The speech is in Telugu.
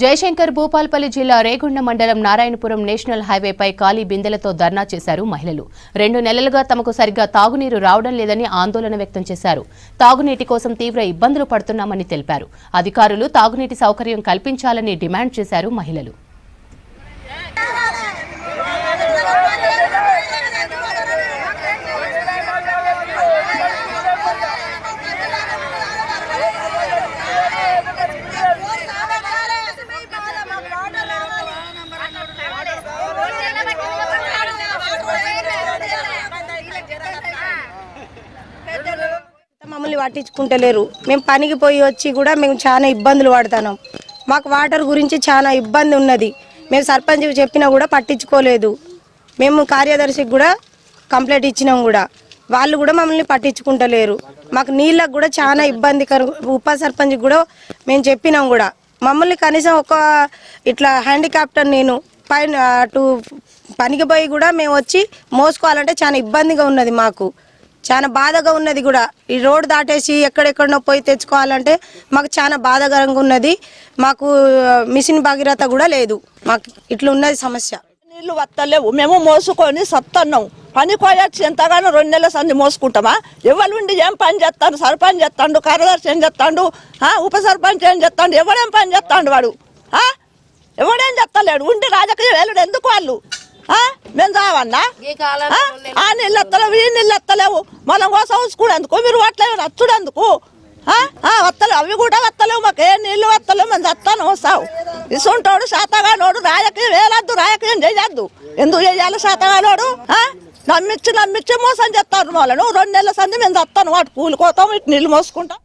జయశంకర్ భూపాల్పల్లి జిల్లా రేగుండ మండలం నారాయణపురం నేషనల్ హైవేపై ఖాళీ బిందెలతో ధర్నా చేశారు మహిళలు. రెండు నెలలుగా తమకు సరిగ్గా తాగునీరు రావడం లేదని ఆందోళన వ్యక్తం చేశారు. తాగునీటి కోసం తీవ్ర ఇబ్బందులు పడుతున్నామని తెలిపారు. అధికారులు తాగునీటి సౌకర్యం కల్పించాలని డిమాండ్ చేశారు మహిళలు. మమ్మల్ని పట్టించుకుంటలేరు. మేము పనికి పోయి వచ్చి కూడా మేము చాలా ఇబ్బందులు పడుతున్నాం. మాకు వాటర్ గురించి చాలా ఇబ్బంది ఉన్నది. మేము సర్పంచ్ చెప్పినా కూడా పట్టించుకోలేదు. మేము కార్యదర్శికి కూడా కంప్లైంట్ ఇచ్చినాం కూడా. వాళ్ళు కూడా మమ్మల్ని పట్టించుకుంటలేరు. మాకు నీళ్ళకు కూడా చాలా ఇబ్బందికర ఉప సర్పంచ్ కూడా మేము చెప్పినాం కూడా. మమ్మల్ని కనీసం ఒక ఇట్లా హ్యాండిక్యాప్టర్ నేను పైన అటు పనికి పోయి కూడా మేము వచ్చి మోసుకోవాలంటే చాలా ఇబ్బందిగా ఉన్నది మాకు. చాలా బాధగా ఉన్నది కూడా. ఈ రోడ్ దాటేసి ఎక్కడెక్కడనో పోయి తెచ్చుకోవాలంటే మాకు చాలా బాధాకరంగా ఉన్నది. మాకు మిషన్ భగీరథ కూడా లేదు. మాకు ఇట్లా ఉన్నది సమస్య. నీళ్ళు వత్తలేవు. మేము మోసుకొని సత్తన్నాం. పని కోయచ్చు ఎంతగానో రెండు నెలల సంది మోసుకుంటామా? ఎవరు ఉండి ఏం పని చేస్తాడు? సర్పంచ్ చేస్తాడు కార్యదర్శి ఏం చేస్తాడు? ఉప సర్పంచ్ ఏం చేస్తాడు? ఎవడేం పని చేస్తాడు వాడు? ఎవడేం చెప్తలేడు ఉండి రాజకీయ వేలుడు ఎందుకు వాళ్ళు? మేము చావన్నా ఆ? నీళ్ళు ఎత్తలేవు ఈ నీళ్ళు ఎత్తలేవు మనం కోసం ఉంచుకునేందుకు మీరు ఆ? ఆ, వత్తలేవు. అవి కూడా వత్తలేవు మాకు ఏ నీళ్ళు వత్తలేవు మేము చస్తాను వస్తావు ఇసుంటోడు శాతగానోడు రాజకీయం వేయద్దు రాజకీయం చేయొద్దు ఎందుకు చేయాలి శాతగానోడు? నమ్మిచ్చి నమ్మిచ్చి మోసం చేస్తారు వాళ్ళను. రెండు నెలల సంది మేము చస్తాను వాటి కూలిపోతాం ఇటు నీళ్ళు మోసుకుంటాం.